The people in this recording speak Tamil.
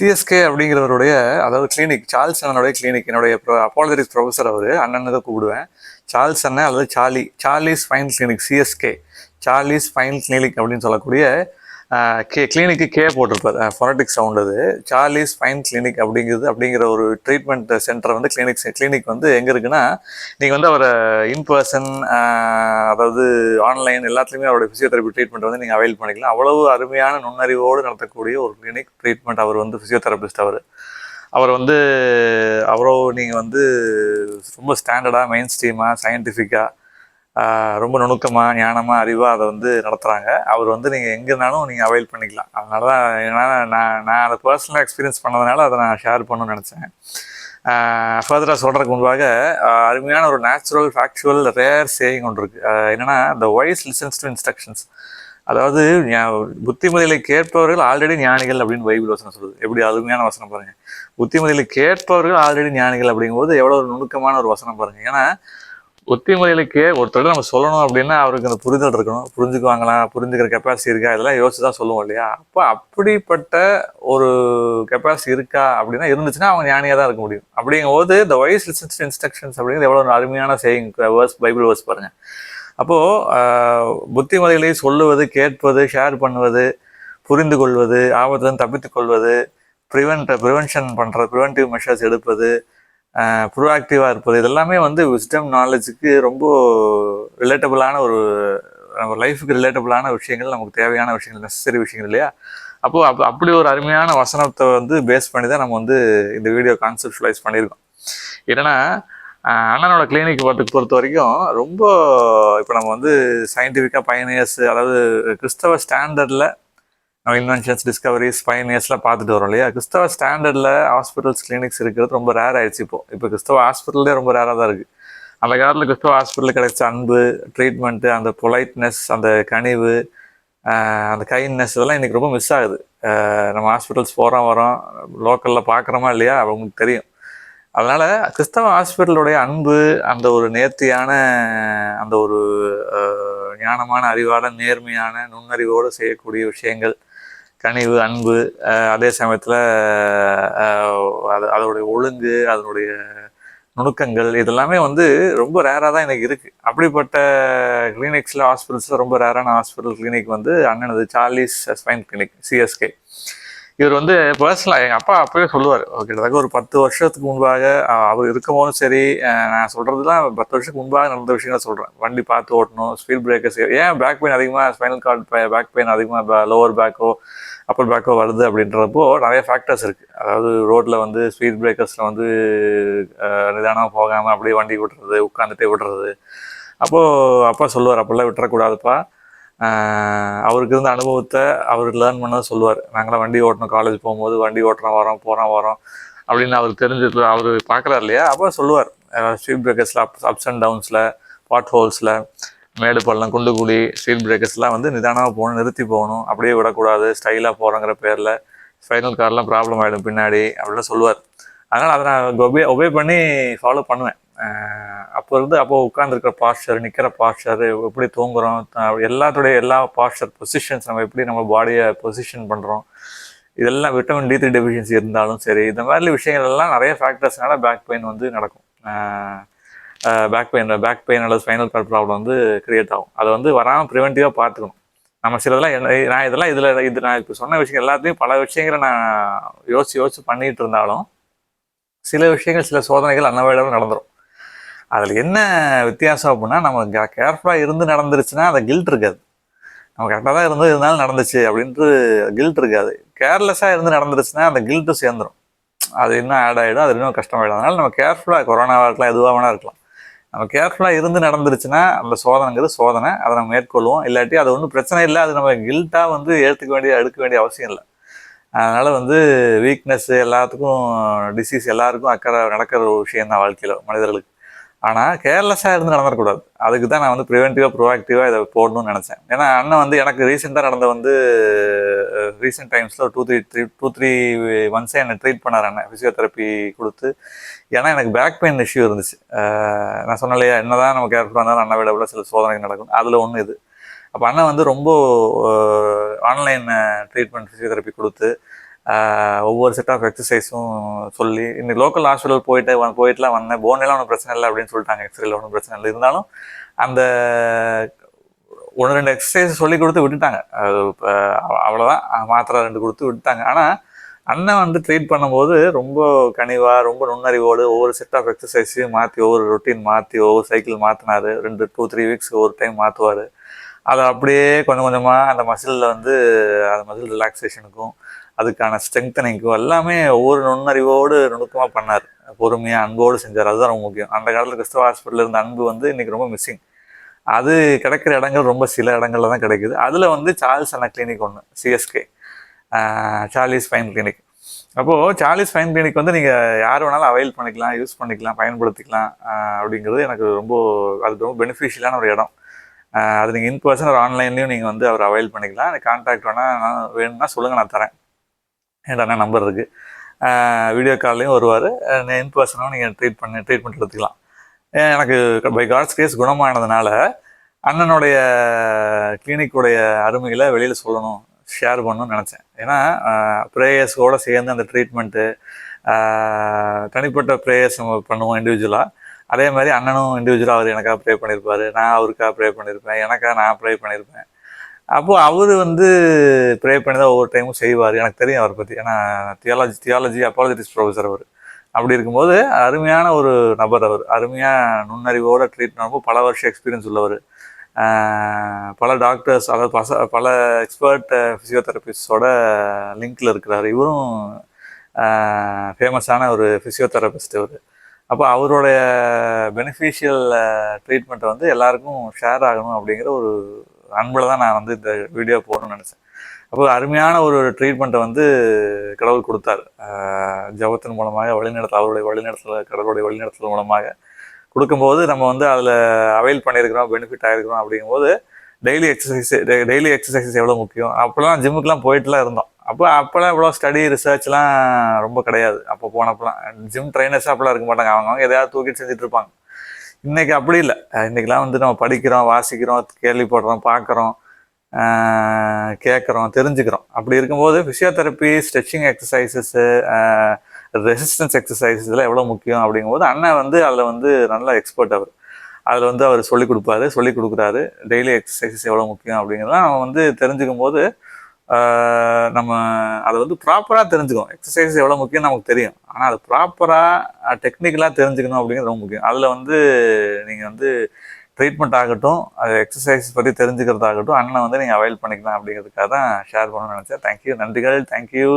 சிஎஸ்கே அப்படிங்கிறவருடைய அதாவது கிளினிக் சார்ல்ஸ் அண்ணனுடைய கிளினிக் என்னுடைய அப்பாலஜிக்ஸ் ப்ரொஃபஸர் அவர் அண்ணன் தான் கூப்பிடுவேன். சார்ல்ஸ் அண்ணன் அல்லது Charlie Charlie's fine clinic CSK Charlie's fine clinic அப்படின்னு சொல்லக்கூடிய கே கிளினிக்கு கே போட்டிருப்பார். ஃபொனட்டிக் சவுண்ட் அது. சார்லிஸ் ஃபைன் கிளினிக் அப்படிங்கிறது அப்படிங்கிற ஒரு ட்ரீட்மெண்ட் சென்டர் வந்து கிளினிக் கிளினிக் வந்து எங்கே இருக்குன்னா நீங்கள் வந்து அவரை இன் பர்சன் அதாவது ஆன்லைன் எல்லாத்துலேயுமே அவரோட ஃபிசியோதெரப்பி ட்ரீட்மெண்ட் வந்து நீங்கள் அவைல் பண்ணிக்கலாம். அவ்வளவு அருமையான நுண்ணறிவோடு நடத்தக்கூடிய ஒரு கிளினிக் ட்ரீட்மெண்ட் அவர் வந்து ஃபிசியோதெரபிஸ்ட் அவர். அவர் வந்து அவரோ நீங்கள் வந்து ரொம்ப ஸ்டாண்டர்டாக மெயின் ஸ்ட்ரீமாக சயின்டிஃபிக்காக ரொம்ப நுணுக்கமாக ஞானமாக அறிவாக அதை வந்து நடத்துகிறாங்க அவர் வந்து நீங்கள் எங்கேனாலும் நீங்கள் அவைல் பண்ணிக்கலாம். அதனால தான் ஏன்னா நான் நான் அதை பர்சனலாக எக்ஸ்பீரியன்ஸ் பண்ணதுனால அதை நான் ஷேர் பண்ணணும்னு நினச்சேன். ஃபர்தராக சொல்கிறதுக்கு முன்பாக அருமையான ஒரு நேச்சுரல் ஃபேக்சுவல் ரேர் சேயிங் ஒன்று இருக்குது என்னென்னா the voice listens to instructions அதாவது ஞா- புத்திமதிகளை கேட்பவர்கள் ஆல்ரெடி ஞானிகள் அப்படின்னு பைபிள் வசனம் சொல்லுது. எப்படி? அருமையான வசனம் பாருங்கள் புத்திமதிகளை கேட்பவர்கள் ஆல்ரெடி ஞானிகள் அப்படிங்கும்போது எவ்வளோ ஒரு நுணுக்கமான ஒரு வசனம் பாருங்கள் ஏன்னா புத்திமதிகளை கே ஒருத்தர் நம்ம சொல்லணும் அப்படின்னா அவருக்கு அந்த புரிதல் இருக்கணும். புரிஞ்சுக்குவாங்களாம் புரிஞ்சுக்கிற கெப்பாசிட்டி இருக்கா? இதெல்லாம் யோசிச்சு தான் சொல்லுவோம் இல்லையா? அப்போ அப்படிப்பட்ட ஒரு கெப்பாசிட்டி இருக்கா அப்படின்னா இருந்துச்சுன்னா அவங்க ஞானியாக தான் இருக்க முடியும். அப்படிங்கும்போது இந்த வாய்ஸ் லிசன்ஸ் இன்ஸ்ட்ரக்ஷன்ஸ் அப்படிங்கிறது எவ்வளோ அருமையான சேயிங் வேர்ஸ் பைபிள் வேர்ஸ் பாருங்கள் அப்போது புத்திமதிகளை சொல்லுவது கேட்பது ஷேர் பண்ணுவது புரிந்து கொள்வது ஆபத்துலேருந்து தப்பித்துக்கொள்வது ப்ரிவென்ட் ப்ரிவென்ஷன் பண்ணுறது ப்ரிவென்டிவ் மெஷர்ஸ் எடுப்பது ப்ரோஆக்டிவாக இருப்பது. இதெல்லாமே வந்து விஸ்டம் நாலேஜுக்கு ரொம்ப ரிலேட்டபுளான ஒரு நம்ம லைஃபுக்கு ரிலேட்டபுளான விஷயங்கள் நமக்கு தேவையான விஷயங்கள் நெசசரி விஷயங்கள் இல்லையா? அப்போது அப் அப்படி ஒரு அருமையான வசனத்தை வந்து பேஸ் பண்ணி தான் நம்ம வந்து இந்த வீடியோ கான்செப்டுவலைஸ் பண்ணியிருக்கோம். என்னன்னா அண்ணனோட கிளினிக் பார்த்து பொறுத்த வரைக்கும் ரொம்ப இப்போ நம்ம வந்து சயின்டிஃபிக்காக பயனியர்ஸ் அதாவது கிறிஸ்தவ ஸ்டாண்டர்டில் இன்வென்ஷன்ஸ் டிஸ்கவரிஸ் பயனியர்ஸ்லாம் பார்த்துட்டு வரோம் இல்லையா? கிறிஸ்தவ ஸ்டாண்டர்டில் ஹாஸ்பிட்டல்ஸ் கிளினிக்ஸ் இருக்கிறது ரொம்ப ரேர் ஆயிடுச்சு இப்போ. இப்போ கிறிஸ்தவ ஹாஸ்பிட்டல்லே ரொம்ப ரேராக தான் இருக்குது அந்த காலத்தில் கிறிஸ்தவ ஹாஸ்பிட்டலில் கிடைச்ச அன்பு ட்ரீட்மெண்ட்டு அந்த பொலைட்னஸ் அந்த கனிவு அந்த கைண்ட்னஸ் இதெல்லாம் இன்றைக்கி ரொம்ப மிஸ் ஆகுது. நம்ம ஹாஸ்பிட்டல்ஸ் போகிறோம் வரோம் லோக்கலில் பார்க்குறோமா இல்லையா? அவங்களுக்கு தெரியும். அதனால் கிறிஸ்தவ ஹாஸ்பிட்டலுடைய அன்பு அந்த ஒரு நேர்த்தியான அந்த ஒரு ஞானமான அறிவான நேர்மையான நுண்ணறிவோடு செய்யக்கூடிய விஷயங்கள் கனிவு அன்பு அதே சமயத்தில் அது அதோடைய ஒழுங்கு அதனுடைய நுணுக்கங்கள் இதெல்லாமே வந்து ரொம்ப ரேராக தான் எனக்கு இருக்குது அப்படிப்பட்ட கிளினிக்ஸில் ஹாஸ்பிட்டல்ஸில் ரொம்ப ரேரான ஹாஸ்பிட்டல் கிளினிக் வந்து அண்ணனது சார்லிஸ் ஸ்பைன் கிளினிக் சிஎஸ்கே இவர் வந்து பர்சனலாக எங்கள் அப்பா அப்பவே சொல்லுவார் கிட்டத்தட்ட ஒரு பத்து வருஷத்துக்கு முன்பாக அவர் இருக்கும் சரி நான் சொல்கிறதுலாம் பத்து வருஷத்துக்கு முன்பாக நடந்த விஷயங்களை சொல்கிறேன் வண்டி பார்த்து ஓட்டணும் ஸ்பீட் பிரேக்கர்ஸ் ஏன் பேக் பெயின் அதிகமாக ஸ்பைனல் கார்டு பேக் பெயின் அதிகமாக லோவர் பேக்கோ அப்பர் பேக்கோ வருது அப்படின்றப்போ நிறைய ஃபேக்டர்ஸ் இருக்குது அதாவது ரோட்டில் வந்து ஸ்பீட் பிரேக்கர்ஸில் வந்து நிதானமாக போகாமல் அப்படியே வண்டி விட்றது உட்காந்துட்டே விட்றது அப்போது அப்பா சொல்லுவார் அப்போல்லாம் விட்டுறக்கூடாதுப்பா. அவருக்கு இருந்த அனுபவத்தை அவர் லேர்ன் பண்ணதை சொல்லுவார். நாங்களாம் வண்டி ஓட்டணும் காலேஜ் போகும்போது வண்டி ஓட்டுறோம் வரோம் போகிறோம் வரோம் அப்படின்னு அவருக்கு தெரிஞ்சது அவர் பார்க்குறாரு இல்லையா? அப்போ சொல்லுவார். ஸ்ட்ரீட் பிரேக்கர்ஸில் அப் அப்ஸ் அண்ட் டவுன்ஸில் பாட் ஹோல்ஸில் மேடு பள்ளம் குண்டு ஸ்ட்ரீட் பிரேக்கர்ஸ்லாம் வந்து நிதானமாக போகணும் நிறுத்தி போகணும். அப்படியே விடக்கூடாது ஸ்டைலாக போகிறோங்கிற பேரில் ஃபைனல் கார்லாம் ப்ராப்ளம் ஆகிடும் பின்னாடி அப்படிலாம் சொல்லுவார். அதனால் அதை நான் ஒபே ஒபே பண்ணி ஃபாலோ பண்ணுவேன். அப்போ இருந்து அப்போ உட்காந்துருக்கிற பாஸ்டர் நிற்கிற பாஸ்டர் எப்படி தூங்குறோம் எல்லாத்துடைய எல்லா பாஸ்டர் பொசிஷன்ஸ் நம்ம எப்படி நம்ம பாடியை பொசிஷன் பண்ணுறோம் இதெல்லாம் விட்டமின் டி த்ரீ டெஃபிஷியன்சி இருந்தாலும் சரி இந்த மாதிரி விஷயங்கள் எல்லாம் நிறைய ஃபேக்டர்ஸ்னால பேக் பெயின் வந்து நடக்கும். பேக் பெயின் பேக் பெயின் அல்லது ஸ்பைனல் கார்ட் ப்ராப்ளம் வந்து கிரியேட் ஆகும். அதை வந்து வராமல் ப்ரிவென்டிவாக பார்த்துக்கணும். நம்ம சிலதெல்லாம் என்ன நான் இதெல்லாம் இதில் இது நான் இப்போ சொன்ன விஷயம் எல்லாத்தையும் பல விஷயங்களை நான் யோசிச்சு யோசிச்சு பண்ணிகிட்டு இருந்தாலும் சில விஷயங்கள் சில சோதனைகள் அன்னவையிடம் நடந்துடும் அதில் என்ன வித்தியாசம் அப்படின்னா நம்ம கேர்ஃபுல்லாக இருந்து நடந்துருச்சுன்னா அந்த கில்ட் இருக்காது. நம்ம கரெக்டாக தான் இருந்து இருந்தாலும் நடந்துச்சு அப்படின்ட்டு கில்ட் இருக்காது. கேர்லெஸ்ஸாக இருந்து நடந்துருச்சுன்னா அந்த கில்ட்டும் சேர்ந்துடும் அது இன்னும் ஆட் ஆகிடும் அது இன்னும் கஷ்டமாயிடும். அதனால் நம்ம கேர்ஃபுல்லாக கொரோனாவாக இருக்கலாம் எதுவாக வேணா இருக்கலாம். நம்ம கேர்ஃபுல்லாக இருந்து நடந்துருச்சுன்னா அந்த சோதனைங்கிறது சோதனை. அதை நம்ம மேற்கொள்வோம். இல்லாட்டி அது ஒன்றும் பிரச்சனை இல்லை. அது நம்ம கில்ட்டாக வந்து ஏற்றுக்க வேண்டிய எடுக்க வேண்டிய அவசியம் இல்லை. அதனால் வந்து வீக்னஸ் எல்லாத்துக்கும் டிசீஸ் எல்லாருக்கும் அக்கறை நடக்கிற ஒரு விஷயம் தான் வாழ்க்கையில் மனிதர்களுக்கு. ஆனால் கேர்லெஸ்ஸாக இருந்து நடந்துடக்கூடாது அதுக்கு தான் நான் வந்து ப்ரிவென்டிவாக ப்ரோஆக்டிவாக இதை போடணும்னு நினச்சேன். ஏன்னா அண்ணன் வந்து எனக்கு ரீசெண்டாக நடந்த வந்து ரீசெண்ட் டைம்ஸில் two three three two three மந்த்ஸே என்னை ட்ரீட் பண்ணார் அண்ணன். ஃபிசியோதெரப்பி கொடுத்து. ஏன்னா எனக்கு பேக் பெயின் இஷ்யூ இருந்துச்சு. நான் சொன்னேன் இல்லையா என்னதான் நம்ம கேர்ஃபுல்லாக இருந்தாலும் அண்ணா விட சில சோதனைகள் நடக்கும். அதில் ஒன்று இது. அப்போ அண்ணன் வந்து ரொம்ப ஆன்லைன் ட்ரீட்மெண்ட் ஃபிசியோதெரப்பி கொடுத்து ஒவ்வொரு செட் ஆஃப் எக்ஸசைஸும் சொல்லி இன்னைக்கு லோக்கல் ஹாஸ்பிட்டல் போயிட்டு வ- போயிட்டுலாம் வந்தேன் போன்லாம் ஒன்றும் பிரச்சனை இல்லை அப்படின்னு சொல்லிட்டாங்க. எக்ஸ்ரேல ஒன்றும் பிரச்சனை இல்லை. இருந்தாலும் அந்த ஒன்று ரெண்டு எக்ஸசைஸ் சொல்லி கொடுத்து விட்டுட்டாங்க. அது மாத்திரை ரெண்டு கொடுத்து விட்டுட்டாங்க. ஆனால் அண்ணன் வந்து ட்ரீட் பண்ணும்போது ரொம்ப கனிவாக ரொம்ப நுண்ணறிவோடு ஒவ்வொரு செட் ஆஃப் எக்ஸசைஸையும் மாற்றி ஒவ்வொரு ரொட்டீன் மாற்றி ஒவ்வொரு சைக்கிள் மாற்றினாரு ரெண்டு டூ த்ரீ வீக்ஸ் ஒரு டைம் மாற்றுவார் அதை அப்படியே கொஞ்சம் கொஞ்சமாக அந்த மசிலில் வந்து அந்த மசில் ரிலாக்ஸேஷனுக்கும் அதுக்கான ஸ்ட்ரெங்தனிங்கோ எல்லாமே ஒவ்வொரு நுண்ணறிவோடு நுணுக்கமாக பண்ணார். பொறுமையாக அன்போடு செஞ்சார். அதுதான் ரொம்ப முக்கியம். அந்த காலத்தில் கிறிஸ்தவ ஹாஸ்பிட்டலில் இருந்த அன்பு வந்து இன்றைக்கி ரொம்ப மிஸ்ஸிங் அது கிடைக்கிற இடங்கள் ரொம்ப சில இடங்கள்ல தான் கிடைக்குது. அதில் வந்து சார்ல்ஸ் அண்ணா கிளினிக் ஒன்று சிஎஸ்கே சார்லிஸ் ஃபைன் கிளினிக். அப்போது சார்லிஸ் ஃபைன் கிளினிக் வந்து நீங்கள் யார் வேணாலும் அவைல் பண்ணிக்கலாம் யூஸ் பண்ணிக்கலாம் பயன்படுத்திக்கலாம் அப்படிங்கிறது எனக்கு ரொம்ப அது ரொம்ப பெனிஃபிஷியலான ஒரு இடம். அது நீங்கள் இன் பர்சன் ஒரு ஆன்லைன்லேயும் நீங்கள் வந்து அவர் அவைல் பண்ணிக்கலாம். எனக்கு கான்டாக்ட் வேணால் வேணும்னா சொல்லுங்கள் நான் தரேன். என்கிட்ட நம்பர் இருக்குது வீடியோ கால்லையும் வருவார். இன் பர்சனாகவும் நீங்கள் ட்ரீட் பண்ணி ட்ரீட்மெண்ட் எடுத்துக்கலாம். எனக்கு பை காட்ஸ் கேஸ் குணமானதுனால அண்ணனுடைய கிளினிக்குடைய அருமைகளை வெளியில் சொல்லணும் ஷேர் பண்ணணும்னு நினச்சேன். ஏன்னா ப்ரேயர்ஸோடு சேர்ந்து அந்த ட்ரீட்மெண்ட்டு தனிப்பட்ட ப்ரேயர்ஸ் நம்ம பண்ணுவோம் இண்டிவிஜுவலாக அதே மாதிரி அண்ணனும் இண்டிவிஜுவலாக அவர் எனக்காக ப்ரே பண்ணியிருப்பார் நான் அவருக்காக ப்ரே பண்ணியிருப்பேன் எனக்காக நான் ப்ரே பண்ணியிருப்பேன் அப்போது அவர் வந்து ப்ரே பண்ணி தான் ஒவ்வொரு டைமும் செய்வார். எனக்கு தெரியும் அவரை பற்றி ஏன்னா தியாலஜி தியாலஜி அப்பாலஜிட்டிஸ் ப்ரொஃபஸர் அவர். அப்படி இருக்கும்போது அருமையான ஒரு நபர் அவர். அருமையாக நுண்ணறிவோட ட்ரீட்மெண்ட் பல வருஷம் எக்ஸ்பீரியன்ஸ் உள்ளவர். பல டாக்டர்ஸ் அதாவது பச பல எக்ஸ்பர்ட் ஃபிசியோதெரபிஸ்டோட லிங்கில் இருக்கிறார். இவரும் ஃபேமஸான ஒரு ஃபிசியோதெரபிஸ்ட் அவர். அப்போ அவருடைய பெனிஃபிஷியல் ட்ரீட்மெண்ட்டை வந்து எல்லாருக்கும் ஷேர் ஆகணும் அப்படிங்கிற ஒரு அன்பில் தான் நான் வந்து இந்த வீடியோ போடணும்னு நினச்சேன். அப்போ அருமையான ஒரு ட்ரீட்மெண்ட்டை வந்து கடவுள் கொடுத்தார். ஜபத்தின் ஜெபத்தின் மூலமாக வழிநடத்தல் அவருடைய வழிநடத்தல் கடவுளுடைய வழிநடத்தல் மூலமாக கொடுக்கும்போது நம்ம வந்து அதில் அவைல் பண்ணியிருக்கிறோம் பெனிஃபிட் ஆகிருக்கிறோம் அப்படிங்கும்போது டெய்லி எக்ஸசைஸ் டெய்லி எக்ஸசைஸ் எவ்வளோ முக்கியம்? அப்போல்லாம் ஜிம்முக்கெலாம் போயிட்டுலாம் இருந்தோம். அப்போ அப்போல்லாம் இவ்வளோ ஸ்டடி ரிசர்ச்லாம் ரொம்ப கிடையாது. அப்போ போனப்பெல்லாம் ஜிம் ட்ரைனர்ஸ் அப்போலாம் இருக்க மாட்டாங்க. அவங்க அவங்க எதையாவது தூக்கிட்டு செஞ்சுட்டு இருப்பாங்க. இன்றைக்கி அப்படி இல்லை. இன்றைக்கெலாம் வந்து நம்ம படிக்கிறோம் வாசிக்கிறோம் கேள்விப்படுறோம் பார்க்குறோம் கேட்குறோம் தெரிஞ்சுக்கிறோம். அப்படி இருக்கும்போது physiotherapy stretching exercises resistance exercises இதெல்லாம் எவ்வளோ முக்கியம் அப்படிங்கும்போது அண்ணன் வந்து அதில் வந்து நல்ல எக்ஸ்பர்ட் அவர். அதில் வந்து அவர் சொல்லிக் கொடுப்பாரு சொல்லிக் கொடுக்குறாரு. டெய்லி எக்ஸசைசஸ் எவ்வளோ முக்கியம் அப்படிங்கிறதெல்லாம் நம்ம வந்து தெரிஞ்சுக்கும் போது நம்ம அதை வந்து ப்ராப்பராக தெரிஞ்சுக்கணும். எக்ஸசைஸ் எவ்வளோ முக்கியம் நமக்கு தெரியும். ஆனால் அது ப்ராப்பராக டெக்னிக்கலாக தெரிஞ்சுக்கணும் அப்படிங்கிறது ரொம்ப முக்கியம். அதில் வந்து நீங்கள் வந்து ட்ரீட்மெண்ட் ஆகட்டும் அது எக்ஸசைஸ் பற்றி தெரிஞ்சுக்கிறதாகட்டும் அண்ணனை வந்து நீங்கள் அவைல் பண்ணிக்கலாம் அப்படிங்கிறதுக்காக தான் ஷேர் பண்ணணும்னு நினச்சேன். தேங்க்யூ நன்றிகள். தேங்க்யூ